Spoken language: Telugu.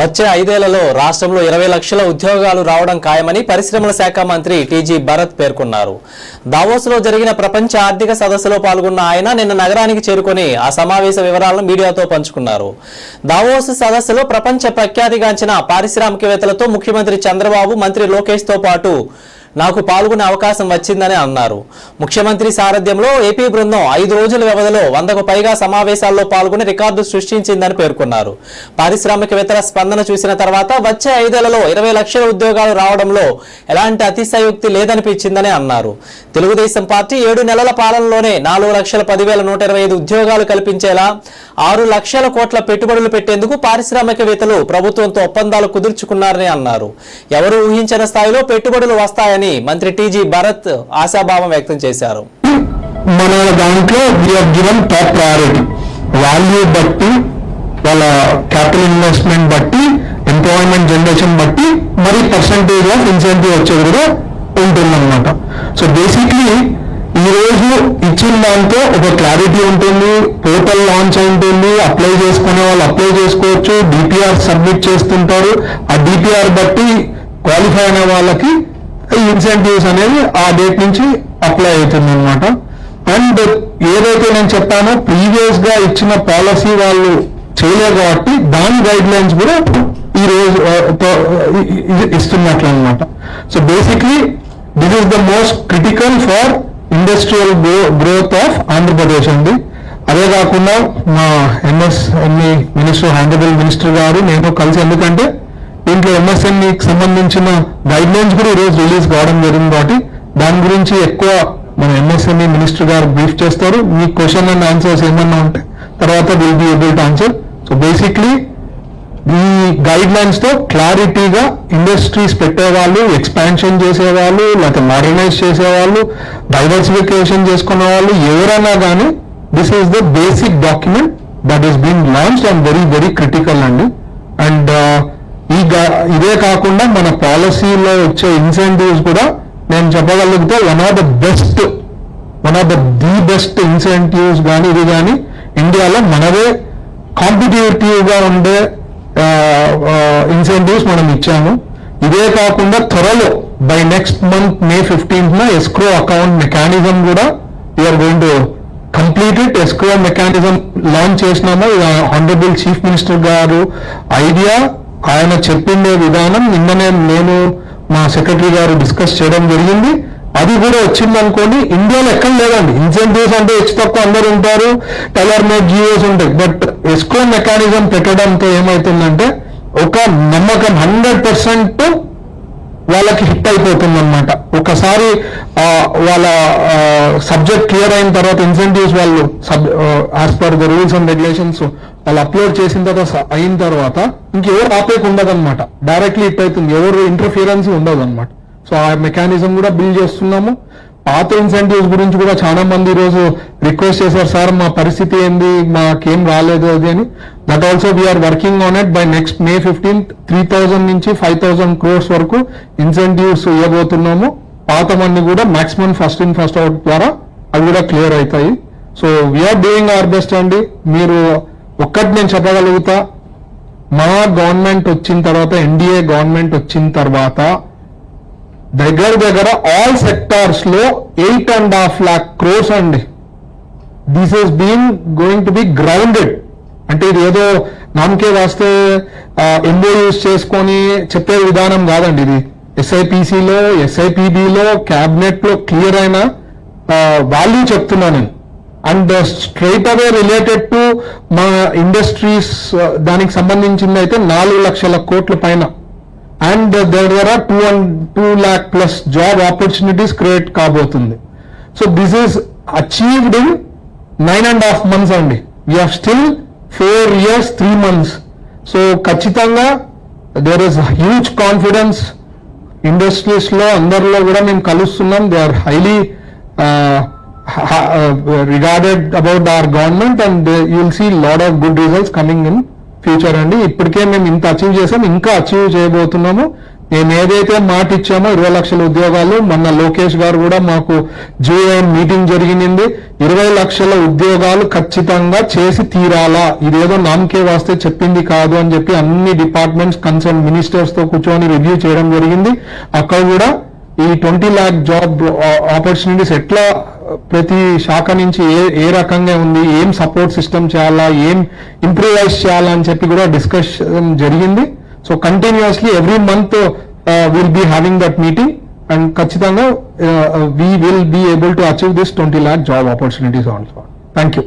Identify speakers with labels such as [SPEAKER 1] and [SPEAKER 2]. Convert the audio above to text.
[SPEAKER 1] వచ్చే ఐదేళ్ళలో రాష్ట్రంలో ఇరవై లక్షల ఉద్యోగాలు రావడం ఖాయమని పరిశ్రమల శాఖ మంత్రి టీజీ భరత్ పేర్కొన్నారు. దావోస్లో జరిగిన ప్రపంచ ఆర్థిక సదస్సులో పాల్గొన్న ఆయన నిన్న నగరానికి చేరుకొని ఆ సమావేశ వివరాలను మీడియాతో పంచుకున్నారు. దావోస్ సదస్సులో ప్రపంచ ప్రఖ్యాతిగాంచిన పారిశ్రామికవేత్తలతో ముఖ్యమంత్రి చంద్రబాబు మంత్రి లోకేష్తో పాటు నాకు పాల్గొనే అవకాశం వచ్చిందని అన్నారు. ముఖ్యమంత్రి సారథ్యంలో ఏపీ బృందం ఐదు రోజుల వ్యవధిలో వందకు పైగా సమావేశాల్లో పాల్గొని రికార్డు సృష్టించిందని పేర్కొన్నారు. పారిశ్రామికవేత్తల స్పందన చూసిన తర్వాత వచ్చే ఐదేళ్ళలో ఇరవై లక్షల ఉద్యోగాలు రావడంలో ఎలాంటి అతిశయోక్తి లేదనిపించిందని అన్నారు. తెలుగుదేశం పార్టీ ఏడు నెలల పాలనలోనే నాలుగు లక్షల పదివేల నూట ఇరవై ఐదు ఉద్యోగాలు కల్పించేలా ఆరు లక్షల కోట్ల పెట్టుబడులు పెట్టేందుకు పారిశ్రామికవేత్తలు ప్రభుత్వంతో ఒప్పందాలు కుదుర్చుకున్నారని అన్నారు. ఎవరు ఊహించిన స్థాయిలో పెట్టుబడులు వస్తాయని మంత్రి టీజీ భరత్ ఆశాభావం వ్యక్తం చేశారు.
[SPEAKER 2] మన దాంట్లో గివెన్ టాప్ ప్రయారిటీ వాల్యూ బట్టి వాళ్ళ క్యాపిటల్ ఇన్వెస్ట్మెంట్ బట్టి ఎంప్లాయ్మెంట్ జనరేషన్ బట్టి మరి పర్సంటేజ్ ఆఫ్ ఇన్సెంటివ్ వచ్చేది కూడా ఉంటుందన్నమాట. సో బేసిక్లీ ఈ రోజు ఇచ్చిన దాంతో ఒక క్లారిటీ ఉంటుంది పోర్టల్ లాంచ్ ఉంటుంది అప్లై చేసుకునే వాళ్ళు అప్లై చేసుకోవచ్చు డిపిఆర్ సబ్మిట్ చేస్తుంటారు. ఆ డిపిఆర్ బట్టి క్వాలిఫై అయిన వాళ్ళకి ఇన్సెంటివ్స్ అనేది ఆ డేట్ నుంచి అప్లై అవుతుంది అనమాట అండ్ ఏదైతే నేను చెప్పానో ప్రీవియస్గా ఇచ్చిన పాలసీ వాళ్ళు చేయలేదు కాబట్టి దాని గైడ్ లైన్స్ కూడా ఈ రోజు ఇస్తున్నట్లు అనమాట so basically this is the most critical for industrial growth of Andhra Pradesh అండి. అదే కాకుండా మా ఎంఎస్ఎంఈ మినిస్టర్ హానరబుల్ మినిస్టర్ గారు నేను కలిసి ఎందుకంటే దీంట్లో ఎంఎస్ఎంఈకి సంబంధించిన గైడ్ లైన్స్ కూడా ఈరోజు రిలీజ్ కావడం జరిగింది కాబట్టి దాని గురించి ఎక్కువ మన ఎంఎస్ఎంఈ మినిస్టర్ గారు బ్రీఫ్ చేస్తారు. మీ క్వశ్చన్ అండ్ ఆన్సర్స్ ఏమన్నా ఉంటే తర్వాత will be able to answer so basically ఈ గైడ్ లైన్స్తో క్లారిటీగా ఇండస్ట్రీస్ పెట్టేవాళ్ళు ఎక్స్పాన్షన్ చేసేవాళ్ళు లేకపోతే మోడర్నైజ్ చేసేవాళ్ళు డైవర్సిఫికేషన్ చేసుకునే వాళ్ళు ఎవరైనా కానీ this is the basic document that is been launch and very very critical అండి. అండ్ ఈ ఇదే కాకుండా మన పాలసీలో వచ్చే ఇన్సెంటివ్స్ కూడా నేను చెప్పగలిగితే one of the best one of the the best incentives కానీ ఇది కానీ ఇండియాలో మనదే కాంపిటేటివ్గా ఉండే ఇన్సెంటివ్స్ మనం ఇచ్చాము. ఇదే కాకుండా త్వరలో by next month May fifteenth న ఎస్క్రో అకౌంట్ మెకానిజం కూడా we're going to complete escrow mechanism launch చేసినాము. హానరబుల్ చీఫ్ మినిస్టర్ గారు ఐడియా ఆయన చెప్పిండే విధానం నిన్ననే నేను మా సెక్రటరీ గారు డిస్కస్ చేయడం జరిగింది. అది కూడా వచ్చింది అనుకోండి ఇండియాలో ఎక్కడ లేదండి. ఇన్సెంటివ్స్ అంటే హెచ్చు తక్కువ అందరు ఉంటారు టైలర్ మేడ్ జియోస్ ఉంటాయి. బట్ ఎస్కో మెకానిజం పెట్టడంతో ఏమవుతుందంటే ఒక నమ్మకం హండ్రెడ్ పర్సెంట్ వాళ్ళకి హిట్ అయిపోతుంది అనమాట ఒకసారి వాళ్ళ సబ్జెక్ట్ క్లియర్ అయిన తర్వాత ఇన్సెంటివ్స్ వాళ్ళు sub as per the rules and regulations వాళ్ళు అప్లోడ్ చేసిన తర్వాత అయిన తర్వాత ఇంకెవరు ఆపేకు ఉండదన్నమాట. డైరెక్ట్లీ ఇట్ అవుతుంది. ఎవరు ఇంటర్ఫియరెన్స్ ఉండదు అనమాట సో ఆ మెకానిజం కూడా బిల్డ్ చేస్తున్నాము. పాత ఇన్సెంటివ్స్ గురించి కూడా చాలా మంది ఈరోజు రిక్వెస్ట్ చేశారు సార్ మా పరిస్థితి ఏంది? మాకేం రాలేదు అది అని. That also we're working on it by next May fifteenth three thousand నుంచి ఫైవ్ థౌజండ్ క్రోర్స్ వరకు ఇన్సెంటివ్స్ ఇవ్వబోతున్నాము. పాతమన్ని కూడా maximum first in first out ద్వారా అవి కూడా క్లియర్ అవుతాయి. So we're doing our best అండి. మీరు ఒక్కటి నేను చెప్పగలుగుతా. మా గవర్నమెంట్ వచ్చిన తర్వాత ఎన్డీఏ గవర్నమెంట్ వచ్చిన తర్వాత దగ్గర దగ్గర all సెక్టార్స్లో eight and half lakh crores అండి. This is been going to be grounded అంటే ఇది ఏదో నామకే వాస్తే యూస్ చేసుకొని చెప్పే విధానం కాదండి ఇది. ఎస్ఐపిసిలో ఎస్ఐపిబిలో క్యాబినెట్లో క్లియర్ అయిన వాల్యూ చెప్తున్నాను నేను. And straight away related to మా ఇండస్ట్రీస్ దానికి సంబంధించింది అయితే నాలుగు లక్షల కోట్ల పైన. అండ్ దగ్గర two and two lakh plus job opportunities create కాబోతుంది. So this is achieved in nine and half months అండి we have still four years three months so ఖచ్చితంగా దేర్ ఇస్ హ్యూజ్ కాన్ఫిడెన్స్ ఇండస్ట్రీస్లో అందరిలో కూడా మేము కలుస్తున్నాం. They are highly regarded about our government and you see lot of good results coming in future అండి. ఇప్పటికే మేము ఇంత అచీవ్ చేసాం ఇంకా అచీవ్ చేయబోతున్నాము. మేము ఏదైతే మాట ఇచ్చామో ఇరవై లక్షల ఉద్యోగాలు మొన్న లోకేష్ గారు కూడా మాకు జూఎన్ మీటింగ్ జరిగింది ఇరవై లక్షల ఉద్యోగాలు ఖచ్చితంగా చేసి తీరాలా? ఇదేదో నామకే వాస్తే చెప్పింది కాదు అని చెప్పి అన్ని డిపార్ట్మెంట్స్ కన్సర్న్ మినిస్టర్స్తో కూర్చొని రివ్యూ చేయడం జరిగింది. అక్కడ కూడా ఈ ట్వంటీ ల్యాక్ జాబ్ ఆపర్చునిటీస్ ఎట్లా ప్రతి శాఖ నుంచి ఏ ఏ రకంగా ఉంది ఏం సపోర్ట్ సిస్టమ్ చేయాలా ఏం ఇంప్రూవైజ్ చేయాలా అని చెప్పి కూడా డిస్కషన్ జరిగింది. So continuously every month will be having that meeting and ఖచ్చితంగా we will be able to achieve this twenty lakh job opportunities also thank you